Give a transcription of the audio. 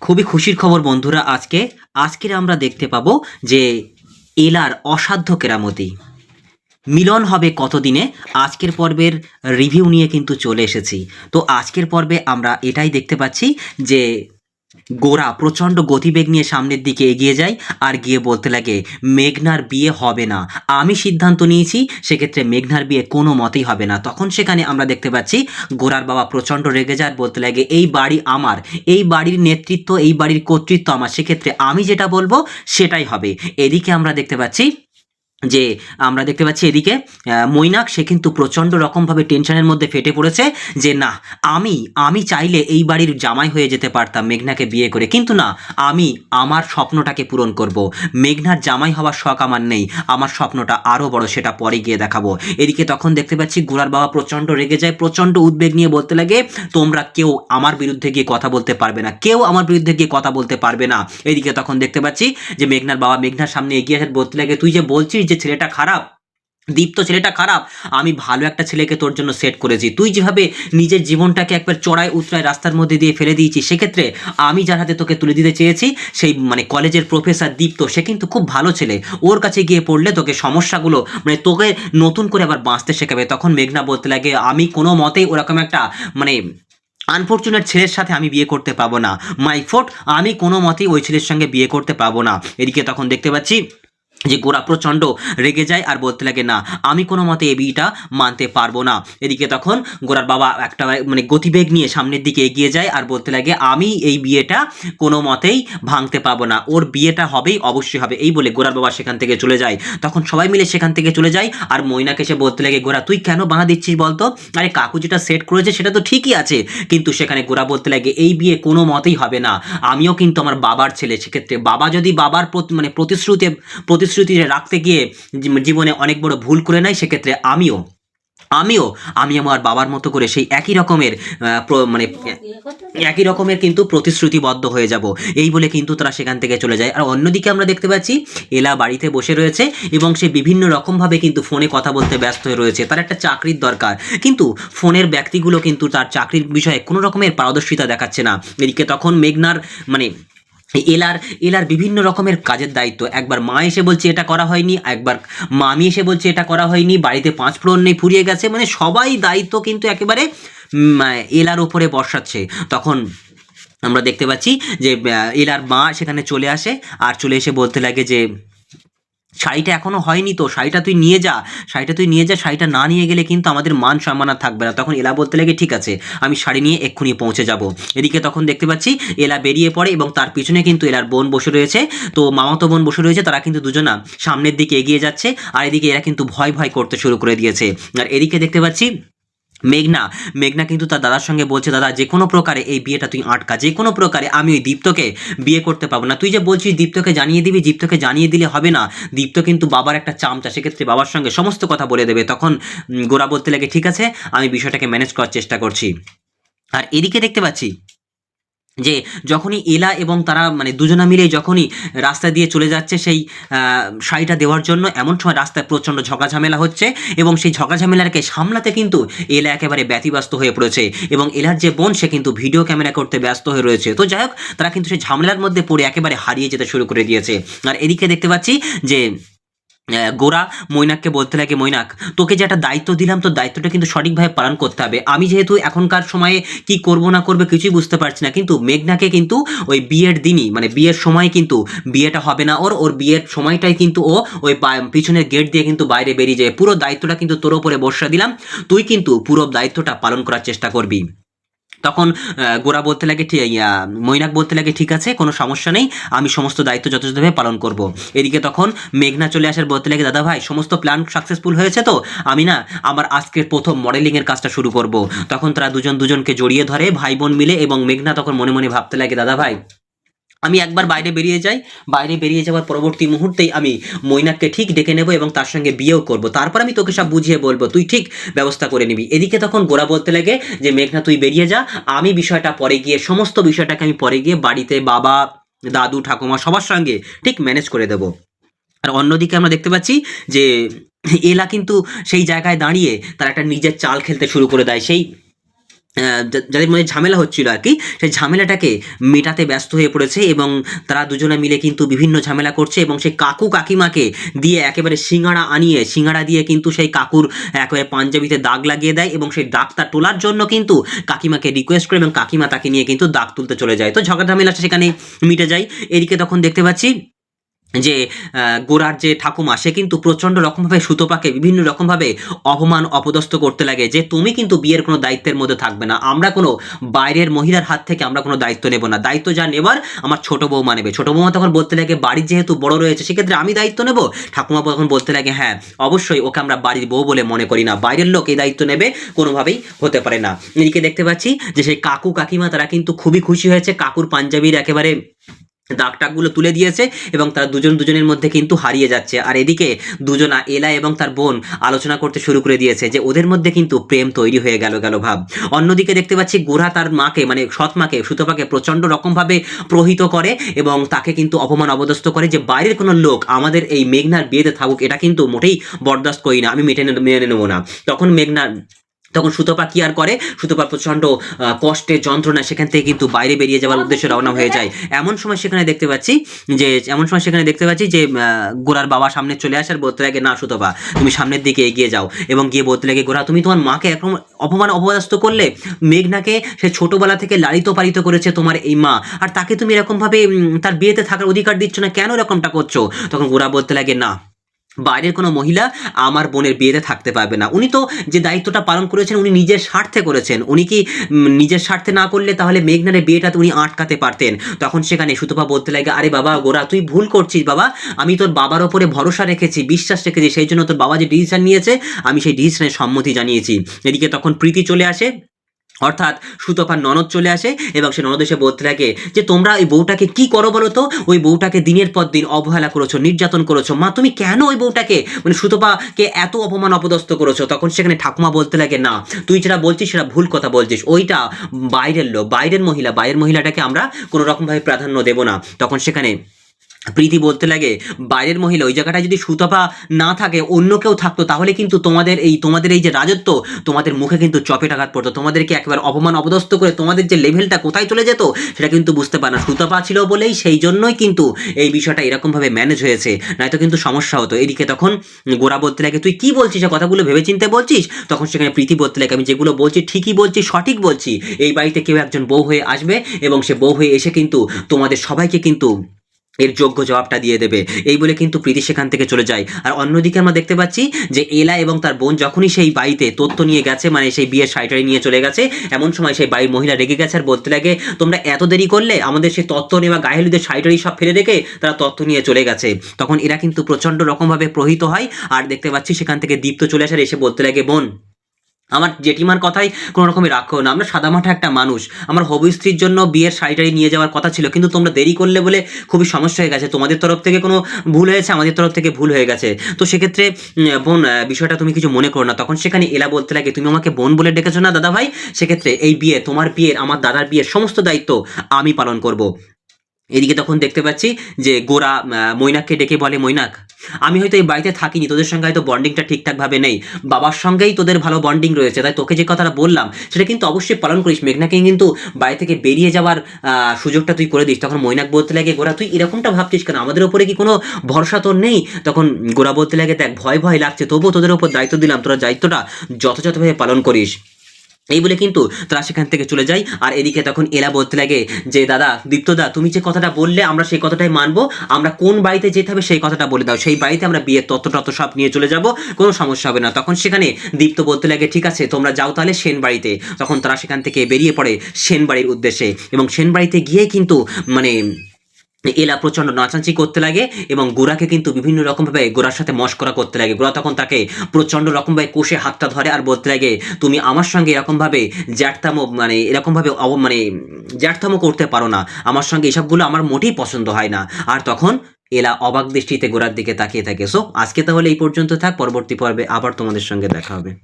খুবই খুশির খবর বন্ধুরা আজকে। আজকের আমরা দেখতে পাবো যে এলার অসাধ্য কেরামতি। মিলন হবে কতদিনে? আজকের পর্বের রিভিউ নিয়ে কিন্তু চলে এসেছি। তো আজকের পর্বে আমরা এটাই দেখতে পাচ্ছি যে গোরা প্রচণ্ড গতিবেগ নিয়ে সামনের দিকে এগিয়ে যায় আর গিয়ে বলতে লাগে, মেঘনার বিয়ে হবে না। আমি সিদ্ধান্ত নিয়েছি, সেক্ষেত্রে মেঘনার বিয়ে কোনো মতেই হবে না। তখন সেখানে আমরা দেখতে পাচ্ছি, গোরার বাবা প্রচণ্ড রেগে যায় বলতে লাগে, এই বাড়ি আমার, এই বাড়ির নেতৃত্ব, এই বাড়ির কর্তৃত্ব আমার। সেক্ষেত্রে আমি যেটা বলব, সেটাই হবে। এদিকে আমরা দেখতে পাচ্ছি যে আমরা দেখতে পাচ্ছি এদিকে মৈনাক, সে কিন্তু প্রচণ্ড রকমভাবে টেনশনের মধ্যে ফেটে পড়েছে যে, না, আমি আমি চাইলে এই বাড়ির জামাই হয়ে যেতে পারতাম মেঘনাকে বিয়ে করে। কিন্তু না, আমি আমার স্বপ্নটাকে পূরণ করব। মেঘনার জামাই হওয়ার শখ আমার নেই। আমার স্বপ্নটা আরও বড়, সেটা পরে গিয়ে দেখাবো। এদিকে তখন দেখতে পাচ্ছি গোড়ার বাবা প্রচণ্ড রেগে যায়, প্রচণ্ড উদ্বেগ নিয়ে বলতে লাগে, তোমরা কেউ আমার বিরুদ্ধে গিয়ে কথা বলতে পারবে না। কেউ আমার বিরুদ্ধে গিয়ে কথা বলতে পারবে না। এদিকে তখন দেখতে পাচ্ছি যে, মেঘনার বাবা মেঘনার সামনে এগিয়ে আসে, বলতে লাগে, তুই যে বলছিস যে ছেলেটা খারাপ, দীপ্ত ছেলেটা খারাপ, আমি ভালো একটা ছেলেকে তোর জন্য সেট করেছি। তুই যেভাবে নিজের জীবনটাকে একবার চড়াই উতরায় রাস্তার মধ্যে দিয়ে ফেলে দিয়েছিস, সেক্ষেত্রে আমি যার হাতে তোকে তুলে দিতে চেয়েছি, সেই মানে কলেজের প্রফেসর দীপ্ত, সে কিন্তু খুব ভালো ছেলে। ওর কাছে গিয়ে পড়লে তোকে সমস্যাগুলো মানে তোকে নতুন করে আবার বাঁচতে শেখাবে। তখন মেঘনা বলতে লাগে, আমি কোনো মতেই ওরকম একটা মানে আনফর্চুনেট ছেলের সাথে আমি বিয়ে করতে পাবো না। মাই ফোর্ট আমি কোনো মতেই ওই ছেলের সঙ্গে বিয়ে করতে পাবো না। এদিকে তখন দেখতে পাচ্ছি যে গোরা প্রচণ্ড রেগে যায় আর বলতে লাগে, না, আমি কোনো মতে এই বিয়েটা মানতে পারব না। এদিকে তখন গোরার বাবা একটা মানে গতিবেগ নিয়ে সামনের দিকে এগিয়ে যায় আর বলতে লাগে, আমি এই বিয়েটা কোনো মতেই ভাঙতে পারব না। ওর বিয়েটা হবেই, অবশ্যই হবে। এই বলে গোরার বাবা সেখান থেকে চলে যায়। তখন সবাই মিলে সেখান থেকে চলে যায় আর ময়নাকে সে বলতে লাগে, গোরা, তুই কেন বাধা দিচ্ছিস বলতো? আরে, কাকু যেটা সেট করেছে সেটা তো ঠিকই আছে। কিন্তু সেখানে গোরা বলতে লাগে, এই বিয়ে কোনো মতেই হবে না। আমিও কিন্তু আমার বাবার ছেলে। সেক্ষেত্রে বাবা যদি বাবার প্রতি মানে প্রতিশ্রুতি প্রতিশ্রুতি রাখতে গিয়ে জীবনে অনেক বড় ভুল করে নেয়, সেক্ষেত্রে আমিও আমিও, আমি আমার বাবার মতো করে সেই একই রকমের মানে একই রকমের কিন্তু প্রতিশ্রুতিবদ্ধ হয়ে যাব। এই বলে কিন্তু তারা সেখান থেকে চলে যায়। আর অন্যদিকে আমরা দেখতে পাচ্ছি, এলা বাড়িতে বসে রয়েছে এবং সে বিভিন্ন রকমভাবে কিন্তু ফোনে কথা বলতে ব্যস্ত হয়ে রয়েছে। তার একটা চাকরির দরকার। কিন্তু ফোনের ব্যক্তিগুলো কিন্তু তার চাকরির বিষয়ে কোনো রকমের পারদর্শিতা দেখাচ্ছে না। এদিকে তখন মেঘনার মানে এলার এলার বিভিন্ন রকমের কাজের দায়িত্ব। একবার মা এসে বলছে, এটা করা হয়নি। একবার মামি এসে বলছে, এটা করা হয়নি। বাড়িতে পাঁচ ফোড়ন নেই, ফুরিয়ে গেছে। মানে সবাই দায়িত্ব কিন্তু একেবারে এলার ওপরে বর্ষাচ্ছে। তখন আমরা দেখতে পাচ্ছি যে এলার মা সেখানে চলে আসে আর চলে এসে বলতে লাগে যে শাড়িটা এখনও হয়নি তো, শাড়িটা তুই নিয়ে যা। শাড়িটা তুই নিয়ে যা, শাড়িটা না নিয়ে গেলে কিন্তু আমাদের মান সম্মান আর থাকবে না। তখন এলা বলতে লাগে, ঠিক আছে, আমি শাড়ি নিয়ে এক্ষুনি পৌঁছে যাব। এদিকে তখন দেখতে পাচ্ছি, এলা বেরিয়ে পড়ে এবং তার পিছনে কিন্তু এলার বোন বসে রয়েছে। তো মামাতো বোন বসে রয়েছে, তারা কিন্তু দুজনা সামনের দিকে এগিয়ে যাচ্ছে, আর এদিকে এরা কিন্তু ভয় ভয় করতে শুরু করে দিয়েছে। আর এদিকে দেখতে পাচ্ছি মেঘনা মেঘনা কিন্তু তার দাদার সঙ্গে বলছে, দাদা যে কোনো প্রকারে এই বিয়েটা তুই আটকা যে কোনো প্রকারে আমি ওই দীপ্তকে বিয়ে করতে পারব না। তুই যে বলছিস দীপ্তকে জানিয়ে দিবি, দীপ্তকে জানিয়ে দিলে হবে না। দীপ্ত কিন্তু বাবার একটা চামচা, সেক্ষেত্রে বাবার সঙ্গে সমস্ত কথা বলে দেবে। তখন গোরা বলতে লাগে, ঠিক আছে, আমি বিষয়টাকে ম্যানেজ করার চেষ্টা করছি। আর এদিকে দেখতে পাচ্ছি যে যখনই এলা এবং তারা মানে দুজনা মিলে যখনই রাস্তা দিয়ে চলে যাচ্ছে সেই শাড়িটা দেওয়ার জন্য, এমন সময় রাস্তায় প্রচণ্ড ঝগড়াঝামেলা হচ্ছে এবং সেই ঝগড়াঝামেলাকে সামলাতে কিন্তু এলা একেবারে ব্যতিব্যস্ত হয়ে পড়েছে এবং এলার যে বোন, সে কিন্তু ভিডিও ক্যামেরা করতে ব্যস্ত হয়ে রয়েছে। তো যাই হোক, তারা কিন্তু সেই ঝামেলার মধ্যে পড়ে একেবারে হারিয়ে যেতে শুরু করে দিয়েছে। আর এদিকে দেখতে পাচ্ছি যে গোরা মৈনাককে বলতে লাগে, মৈনাক, তোকে যে একটা দায়িত্ব দিলাম তো দায়িত্বটা কিন্তু সঠিকভাবে পালন করতে হবে। আমি যেহেতু এখনকার সময়ে কি করব না করবে কিছুই বুঝতে পারছি না, কিন্তু মেঘনাকে কিন্তু ওই বিয়ের দিনই মানে বিয়ের সময় কিন্তু বিয়েটা হবে না ওর ওর বিয়ের সময়টাই কিন্তু ও ওই পিছনের গেট দিয়ে কিন্তু বাইরে বেরিয়ে যায়। পুরো দায়িত্বটা কিন্তু তোর ওপরে বর্ষা দিলাম, তুই কিন্তু পুরো দায়িত্বটা পালন করার চেষ্টা করবি। তখন গোরা বলতে লাগে মৈনাক বলতে লাগে, ঠিক আছে, কোনো সমস্যা নেই, আমি সমস্ত দায়িত্ব যথাযথভাবে পালন করব। এদিকে তখন মেঘনা চলে আসার বলতে লাগে, দাদা ভাই, সমস্ত প্ল্যান সাকসেসফুল হয়েছে তো? আমি না, আমার আজকের প্রথম মডেলিংয়ের কাজটা শুরু করব। তখন তারা দুজন দুজনকে জড়িয়ে ধরে ভাই বোন মিলে এবং মেঘনা তখন মনে মনে ভাবতে লাগে, দাদা ভাই আমি একবার বাইরে বেরিয়ে যাই, বাইরে বেরিয়ে যাওয়ার পরবর্তী মুহূর্তেই আমি মৈনাককে ঠিক ডেকে নেব এবং তার সঙ্গে বিয়েও করব। তারপর আমি তোকে সব বুঝিয়ে বলব, তুই ঠিক ব্যবস্থা করে নিবি। এদিকে তখন গোরা বলতে লাগে যে, মেঘনা, তুই বেরিয়ে যা। আমি বিষয়টা পরে গিয়ে, সমস্ত বিষয়টাকে আমি পরে গিয়ে বাড়িতে বাবা, দাদু, ঠাকুমা সবার সঙ্গে ঠিক ম্যানেজ করে দেব। আর অন্যদিকে আমরা দেখতে পাচ্ছি যে, এলা কিন্তু সেই জায়গায় দাঁড়িয়ে তার একটা নিজের চাল খেলতে শুরু করে দেয়। সেই যাদের মধ্যে ঝামেলা হচ্ছিল আর কি, সেই ঝামেলাটাকে মেটাতে ব্যস্ত হয়ে পড়েছে এবং তারা দুজনে মিলে কিন্তু বিভিন্ন ঝামেলা করছে এবং সেই কাকু কাকিমাকে দিয়ে একেবারে সিঙ্গাড়া আনিয়ে, সিঙ্গাড়া দিয়ে কিন্তু সেই কাকুর একেবারে পাঞ্জাবিতে দাগ লাগিয়ে দেয় এবং সেই দাগটা তোলার জন্য কিন্তু কাকিমাকে রিকোয়েস্ট করে এবং কাকিমা তাকে নিয়ে কিন্তু দাগ তুলতে চলে যায়। তো ঝগড়া ঝামেলাটা সেখানে মিটে যায়। এদিকে তখন দেখতে পাচ্ছি যে গোরার যে ঠাকুমা, সে কিন্তু প্রচণ্ড রকমভাবে সুতোপাকে বিভিন্ন রকমভাবে অপমান, অপদস্থ করতে লাগে যে, তুমি কিন্তু বিয়ের কোনো দায়িত্বের মধ্যে থাকবে না। আমরা কোনো বাইরের মহিলার হাত থেকে আমরা কোনো দায়িত্ব নেব না। দায়িত্ব যা নেবার, আমার ছোট বৌমা নেবে। ছোট বৌমা তখন বলতে লাগে, বাড়ির যেহেতু বড় রয়েছে, সেক্ষেত্রে আমি দায়িত্ব নেব? ঠাকুমা তখন বলতে লাগে হ্যাঁ অবশ্যই ওকে আমরা বাড়ির বউ বলে মনে করি না। বাইরের লোক এই দায়িত্ব নেবে, কোনোভাবেই হতে পারে না। এদিকে দেখতে পাচ্ছি যে, সেই কাকু কাকিমা তারা কিন্তু খুবই খুশি হয়েছে। কাকুর পাঞ্জাবির একেবারে দাগ টাকগুলো তুলে দিয়েছে এবং তারা দুজন দুজনের মধ্যে কিন্তু হারিয়ে যাচ্ছে। আর এদিকে দুজনা এলা এবং তার বোন আলোচনা করতে শুরু করে দিয়েছে যে ওদের মধ্যে কিন্তু প্রেম তৈরি হয়ে গেল গেল ভাব। অন্যদিকে দেখতে পাচ্ছি গোরা তার মাকে মানে সৎ মাকে, সুতপাকে প্রচণ্ড রকমভাবে প্রহিত করে এবং তাকে কিন্তু অপমান অবদস্ত করে যে বাইরের কোনো লোক আমাদের এই মেঘনার বিয়েতে থাকুক, এটা কিন্তু মোটেই বরদাস্ত করি না, আমি মেটে মেনে নেব না। তখন মেঘনা তখন সুতপা কি আর করে? সুতপা প্রচণ্ড আহ, কষ্টে যন্ত্রণা সেখান থেকে কিন্তু বাইরে বেরিয়ে যাওয়ার উদ্দেশ্যে রওনা হয়ে যায়। এমন সময় সেখানে দেখতে পাচ্ছি যে এমন সময় সেখানে দেখতে পাচ্ছি যে গোরার বাবা সামনে চলে আসে আর বলতে লাগে না সুতপা তুমি সামনের দিকে এগিয়ে যাও। এবং গিয়ে বলতে লাগে গোরা তুমি তোমার মাকে একরকম অপমান অপদস্থ করলে? মেঘনাকে সে ছোটবেলা থেকে লালিত পালিত করেছে তোমার এই মা। আর তাকে তুমি এরকমভাবে তার বিয়েতে থাকার অধিকার দিচ্ছ না? কেন এরকমটা করছ? তখন গোরা বলতে লাগে না বাইরের কোনো মহিলা আমার বোনের বিয়েতে থাকতে পারবে না। উনি তো যে দায়িত্বটা পালন করেছেন, উনি নিজের স্বার্থে করেছেন। উনি কি নিজের স্বার্থে না করলে তাহলে মেঘনারের বিয়েটা উনি আটকাতে পারতেন। তখন সেখানে সুতপা বলতে লাগে, আরে বাবা, গোরা, তুই ভুল করছিস বাবা। আমি তোর বাবার ওপরে ভরসা রেখেছি, বিশ্বাস রেখেছি। সেই জন্য তোর বাবা যে ডিসিশন নিয়েছে, আমি সেই ডিসিশনের সম্মতি জানিয়েছি। এদিকে তখন প্রীতি চলে আসে। অর্থাৎ সুতপার ননদ চলে আসে এবং সে ননদ এসে বলতে লাগে যে, তোমরা ওই বউটাকে কি করো বলো তো? ওই বউটাকে দিনের পর দিন অবহেলা করেছ, নির্যাতন করেছ। মা, তুমি কেন ওই বউটাকে? মানে সুতপাকে এত অপমান অপদস্থ করেছ? তখন সেখানে ঠাকুমা বলতে লাগে, না, তুই যেটা বলছিস সেটা ভুল কথা বলছিস। ওইটা বাইরের লোক, বাইরের মহিলা, বাইরের মহিলাটাকে আমরা কোনো রকমভাবে প্রাধান্য দেব না। তখন সেখানে প্রীতি বলতে লাগে, বাইরের মহিলা, ওই জায়গাটায় যদি সুতপা না থাকে, অন্য কেউ থাকতো, তাহলে কিন্তু তোমাদের এই তোমাদের এই যে রাজত্ব, তোমাদের মুখে কিন্তু চপেট আঘাত পড়তো। তোমাদেরকে একবার অপমান অপদস্থ করে তোমাদের যে লেভেলটা কোথায় চলে যেত, সেটা কিন্তু বুঝতে পারে না। সুতপা ছিল বলেই সেই জন্যই কিন্তু এই বিষয়টা এরকমভাবে ম্যানেজ হয়েছে। নয়তো কিন্তু সমস্যা হতো। এদিকে তখন গোরা বলতে লাগে, তুই কি বলছিস? কথাগুলো ভেবে চিনতে বলছিস? তখন সেখানে প্রীতি বলতে লাগে, আমি যেগুলো বলছি ঠিকই বলছি, সঠিক বলছি। এই বাড়িতে কেউ একজন বউ হয়ে আসবে এবং সে বউ হয়ে এসে কিন্তু তোমাদের সবাইকে কিন্তু এর যোগ্য জবাবটা দিয়ে দেবে। এই বলে কিন্তু প্রীতি সেখান থেকে চলে যায়। আর অন্যদিকে আমরা দেখতে পাচ্ছি যে এলা এবং তার বোন যখনই সেই বাড়িতে তথ্য নিয়ে গেছে মানে সেই বিয়ের শাড়িটারি নিয়ে চলে গেছে, এমন সময় সেই বাড়ির মহিলা রেগে গেছে আর বলতে লাগে, তোমরা এত দেরি করলে আমাদের সেই তত্ত্ব নেওয়া গায়েহলুদের শাড়িটারি সব ফেলে রেখে তারা তত্ত্ব নিয়ে চলে গেছে। তখন এরা কিন্তু প্রচণ্ড রকমভাবে প্রহিত হয়। আর দেখতে পাচ্ছি সেখান থেকে দীপ্ত চলে আসে আর এসে বলতে লাগে, বোন আমার জেঠিমার কথাই কোনো রকমই রাখো না। আমরা সাদামাঠা একটা মানুষ। আমার হবু স্ত্রীর জন্য বিয়ের শাড়িটারি নিয়ে যাওয়ার কথা ছিল। কিন্তু তোমরা দেরি করলে বলে খুবই সমস্যা হয়ে গেছে। তোমাদের তরফ থেকে কোনো ভুল হয়েছে? আমাদের তরফ থেকে ভুল হয়ে গেছে। তো সেক্ষেত্রে বোন বিষয়টা তুমি কিছু মনে করো না। তখন সেখানে এলা বলতে লাগে, তুমি আমাকে বোন বলে ডেকেছো না দাদা ভাই সেক্ষেত্রে, এই বিয়ে তোমার বিয়ের, আমার দাদার বিয়ের সমস্ত দায়িত্ব আমি পালন করব। এদিকে তখন দেখতে পাচ্ছি যে গোরা মৈনাককে ডেকে বলে, মৈনাক, আমি হয়তো এই বাড়িতে থাকিনি, তোদের সঙ্গে হয়তো বন্ডিংটা ঠিকঠাকভাবে নেই। বাবার সঙ্গেই তোদের ভালো বন্ডিং রয়েছে, তাই তোকে যে কথাটা বললাম, সেটা কিন্তু অবশ্যই পালন করিস। মেঘনাকে কিন্তু বাড়ি থেকে বেরিয়ে যাওয়ার সুযোগটা তুই করে দিস। তখন মৈনাক বলতে লাগে, গোরা, তুই এরকমটা ভাবছিস কেন? আমাদের ওপরে কি কোনো ভরসা তোর নেই? তখন গোরা বলতে লাগে, দেখ, ভয় ভয় লাগছে, তবুও তোদের ওপর দায়িত্ব দিলাম, তোরা দায়িত্বটা যথাযথভাবে পালন করিস। এই বলে কিন্তু তারা সেখান থেকে চলে যায়। আর এদিকে তখন এলা বলতে লাগে যে, দাদা, দীপ্তদা, তুমি যে কথাটা বললে, আমরা সেই কথাটাই মানবো। আমরা কোন বাড়িতে যেতে হবে সেই কথাটা বলে দাও। সেই বাড়িতে আমরা বিয়ের তত্ত্ব টত্ত্ব সব নিয়ে চলে যাব। কোনো সমস্যা হবে না। তখন সেখানে দীপ্ত বলতে লাগে, ঠিক আছে, তোমরা যাও তাহলে সেন বাড়িতে। তখন তারা সেখান থেকে বেরিয়ে পড়ে সেন বাড়ির উদ্দেশ্যে। এবং সেন বাড়িতে গিয়ে কিন্তু মানে এলা প্রচণ্ড নাচাঞ্চি করতে লাগে এবং গোরাকে কিন্তু বিভিন্ন রকমভাবে গোরার সাথে মস্করা করতে লাগে। গোরা তখন তাকে প্রচণ্ড রকমভাবে কষে হাতটা ধরে আর বলতে লাগে, তুমি আমার সঙ্গে এরকমভাবে জ্যাঠতামো মানে এরকমভাবে অব মানে জ্যাঠতামো করতে পারো না। আমার সঙ্গে এসবগুলো আমার মোটেই পছন্দ হয় না। আর তখন এলা অবাক দৃষ্টিতে গোরার দিকে তাকিয়ে থাকে। সো, আজকে তাহলে এই পর্যন্ত থাক। পরবর্তী পর্বে আবার তোমাদের সঙ্গে দেখা হবে।